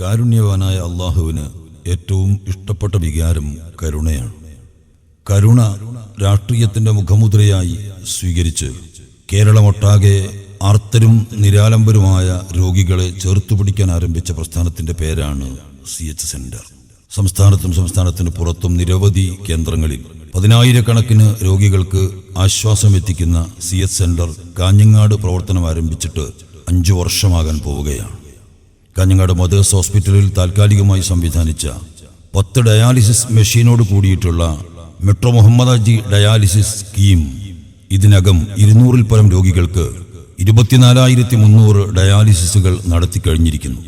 കാരുണ്യവാനായ അള്ളാഹുവിന് ഏറ്റവും ഇഷ്ടപ്പെട്ട വികാരം കരുണയാണ്. കരുണ രാഷ്ട്രീയത്തിന്റെ മുഖമുദ്രയായി സ്വീകരിച്ച് കേരളമൊട്ടാകെ ആർത്തരും നിരാലംബരുമായ രോഗികളെ ചേർത്തുപിടിക്കാൻ ആരംഭിച്ച പ്രസ്ഥാനത്തിന്റെ പേരാണ് സി എച്ച് സെന്റർ സംസ്ഥാനത്തും സംസ്ഥാനത്തിന് പുറത്തും നിരവധി കേന്ദ്രങ്ങളിൽ പതിനായിരക്കണക്കിന് രോഗികൾക്ക് ആശ്വാസം എത്തിക്കുന്ന സി എച്ച് സെന്റർ കാഞ്ഞങ്ങാട് പ്രവർത്തനം ആരംഭിച്ചിട്ട് അഞ്ചു വർഷമാകാൻ പോവുകയാണ്. കാഞ്ഞങ്ങാട് മദേഴ്സ് ഹോസ്പിറ്റലിൽ താൽക്കാലികമായി സംവിധാനിച്ച പത്ത് ഡയാലിസിസ് മെഷീനോട് കൂടിയിട്ടുള്ള മെട്രോ മുഹമ്മദാജി ഡയാലിസിസ് സ്കീം ഇതിനകം ഇരുന്നൂറിൽ പരം രോഗികൾക്ക് ഇരുപത്തിനാലായിരത്തി മുന്നൂറ് ഡയാലിസിസുകൾ നടത്തി കഴിഞ്ഞിരിക്കുന്നു.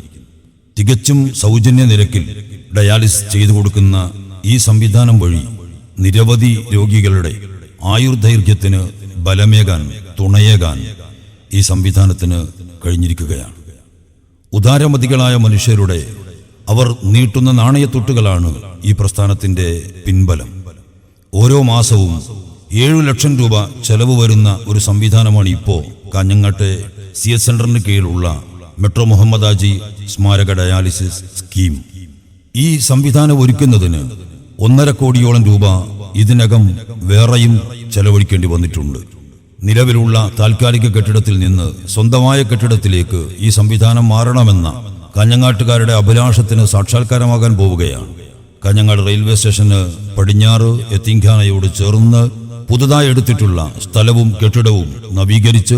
തികച്ചും സൗജന്യ നിരക്കിൽ ഡയാലിസിസ് ചെയ്തു കൊടുക്കുന്ന ഈ സംവിധാനം വഴി നിരവധി രോഗികളുടെ ആയുർദൈർഘ്യത്തിന് ബലമേകാൻ തുണയേകാൻ ഈ സംവിധാനത്തിന് കഴിഞ്ഞിരിക്കുകയാണ്. ഉദാരമതികളായ മനുഷ്യരുടെ അവർ നീട്ടുന്ന നാണയത്തൊട്ടുകളാണ് ഈ പ്രസ്ഥാനത്തിന്റെ പിൻബലം. ഓരോ മാസവും ഏഴു ലക്ഷം രൂപ ചെലവ് വരുന്ന ഒരു സംവിധാനമാണ് ഇപ്പോൾ കാഞ്ഞങ്ങാട്ടെ സി എസ് സെന്ററിന് കീഴിലുള്ള മെട്രോ മുഹമ്മദാജി സ്മാരക ഡയാലിസിസ് സ്കീം. ഈ സംവിധാനം ഒരുക്കുന്നതിന് ഒന്നര കോടിയോളം രൂപ ഇതിനകം വേറെയും ചെലവഴിക്കേണ്ടി വന്നിട്ടുണ്ട്. നിലവിലുള്ള താൽക്കാലിക കെട്ടിടത്തിൽ നിന്ന് സ്വന്തമായ കെട്ടിടത്തിലേക്ക് ഈ സംവിധാനം മാറണമെന്ന കഞ്ഞങ്ങാട്ടുകാരുടെ അഭിലാഷത്തിന് സാക്ഷാത്കാരമാകാൻ പോവുകയാണ്. കാഞ്ഞങ്ങാട് റെയിൽവേ സ്റ്റേഷന് പടിഞ്ഞാറ് എത്തിങ്കാനയോട് ചേർന്ന് പുതുതായി എടുത്തിട്ടുള്ള സ്ഥലവും കെട്ടിടവും നവീകരിച്ച്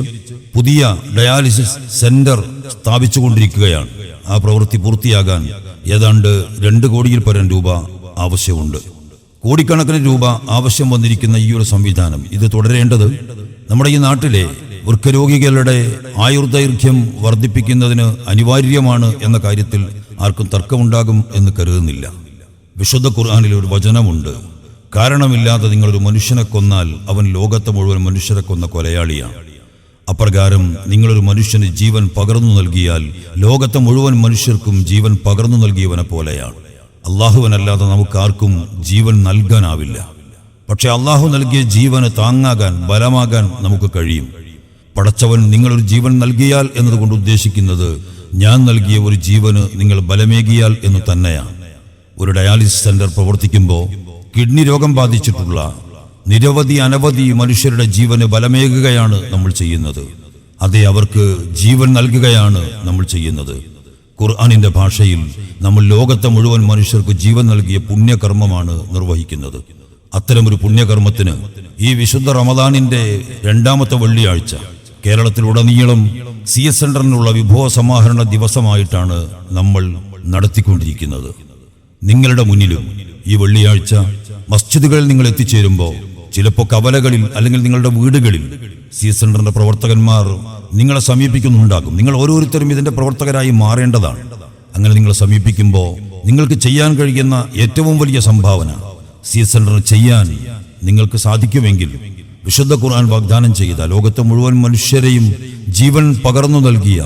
പുതിയ ഡയാലിസിസ് സെന്റർ സ്ഥാപിച്ചുകൊണ്ടിരിക്കുകയാണ്. ആ പ്രവൃത്തി പൂർത്തിയാകാൻ ഏതാണ്ട് രണ്ട് കോടിയിൽ പരം രൂപ ആവശ്യമുണ്ട്. കോടിക്കണക്കിന് രൂപ ആവശ്യം വന്നിരിക്കുന്ന ഈ ഒരു സംവിധാനം ഇത് തുടരേണ്ടത് നമ്മുടെ ഈ നാട്ടിലെ വൃക്കരോഗികളുടെ ആയുർദൈർഘ്യം വർദ്ധിപ്പിക്കുന്നതിന് അനിവാര്യമാണ് എന്ന കാര്യത്തിൽ ആർക്കും തർക്കമുണ്ടാകും എന്ന് കരുതുന്നില്ല. വിശുദ്ധ ഖുർആാനിൽ ഒരു വചനമുണ്ട്. കാരണമില്ലാതെ നിങ്ങളൊരു മനുഷ്യനെ കൊന്നാൽ അവൻ ലോകത്തെ മുഴുവൻ മനുഷ്യരെ കൊന്ന കൊലയാളിയാണ്. അപ്രകാരം നിങ്ങളൊരു മനുഷ്യന് ജീവൻ പകർന്നു നൽകിയാൽ ലോകത്തെ മുഴുവൻ മനുഷ്യർക്കും ജീവൻ പകർന്നു നൽകിയവനെ പോലെയാണ്. അള്ളാഹുവനല്ലാതെ നമുക്കാർക്കും ജീവൻ നൽകാനാവില്ല. പക്ഷെ അള്ളാഹു നൽകിയ ജീവന് താങ്ങാകാൻ ബലമാകാൻ നമുക്ക് കഴിയും. പടച്ചവൻ നിങ്ങളൊരു ജീവൻ നൽകിയാൽ എന്നതുകൊണ്ട് ഉദ്ദേശിക്കുന്നത് ഞാൻ നൽകിയ ഒരു ജീവന് നിങ്ങൾ ബലമേകിയാൽ എന്ന് തന്നെയാണ് ഒരു ഡയാലിസിസ് സെന്റർ പ്രവർത്തിക്കുമ്പോൾ കിഡ്നി രോഗം ബാധിച്ചിട്ടുള്ള നിരവധി അനവധി മനുഷ്യരുടെ ജീവന് ബലമേകുകയാണ് നമ്മൾ ചെയ്യുന്നത്. അതെ അവർക്ക് ജീവൻ നൽകുകയാണ് നമ്മൾ ചെയ്യുന്നത്. ഖുർആാനിന്റെ ഭാഷയിൽ നമ്മൾ ലോകത്തെ മുഴുവൻ മനുഷ്യർക്ക് ജീവൻ നൽകിയ പുണ്യകർമ്മമാണ് നിർവഹിക്കുന്നത്. അത്തരമൊരു പുണ്യകർമ്മത്തിന് ഈ വിശുദ്ധ റമദാനിന്റെ രണ്ടാമത്തെ വെള്ളിയാഴ്ച. കേരളത്തിലുടനീളം സി എസ് സെന്ററിനുള്ള വിഭവ സമാഹരണ ദിവസമായിട്ടാണ് നമ്മൾ നടത്തിക്കൊണ്ടിരിക്കുന്നത്. നിങ്ങളുടെ മുന്നിലും ഈ വെള്ളിയാഴ്ച മസ്ജിദുകളിൽ നിങ്ങൾ എത്തിച്ചേരുമ്പോൾ ചിലപ്പോൾ കവലകളിൽ അല്ലെങ്കിൽ നിങ്ങളുടെ വീടുകളിൽ സി എസ് സെന്ററിന്റെ പ്രവർത്തകന്മാർ നിങ്ങളെ സമീപിക്കുന്നുണ്ടാകും. നിങ്ങൾ ഓരോരുത്തരും ഇതിന്റെ പ്രവർത്തകരായി മാറേണ്ടതാണ്. അങ്ങനെ നിങ്ങളെ സമീപിക്കുമ്പോൾ നിങ്ങൾക്ക് ചെയ്യാൻ കഴിയുന്ന ഏറ്റവും വലിയ സംഭാവന സി എസ് സെന്ററിന് ചെയ്യാൻ നിങ്ങൾക്ക് സാധിക്കുമെങ്കിൽ വിശുദ്ധ ഖുർആൻ വാഗ്ദാനം ചെയ്ത ലോകത്തെ മുഴുവൻ മനുഷ്യരെയും ജീവൻ പകർന്നു നൽകിയ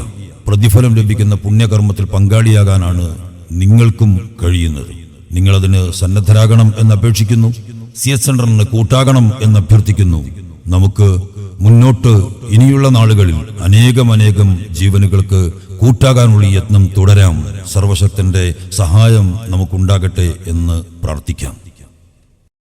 പ്രതിഫലം ലഭിക്കുന്ന പുണ്യകർമ്മത്തിൽ പങ്കാളിയാകാനാണ് നിങ്ങൾക്കും കഴിയുന്നത്. നിങ്ങളതിന് സന്നദ്ധരാകണം എന്ന് അപേക്ഷിക്കുന്നു സി എസ് സെന്ററിന് കൂട്ടാകണം എന്ന് അഭ്യർത്ഥിക്കുന്നു നമുക്ക് മുന്നോട്ട് ഇനിയുള്ള നാളുകളിൽ അനേകം അനേകം ജീവനുകൾക്ക് കൂട്ടാകാനുള്ള യത്നം തുടരാം. സർവശക്തന്റെ സഹായം നമുക്കുണ്ടാകട്ടെ എന്ന് പ്രാർത്ഥിക്കാം.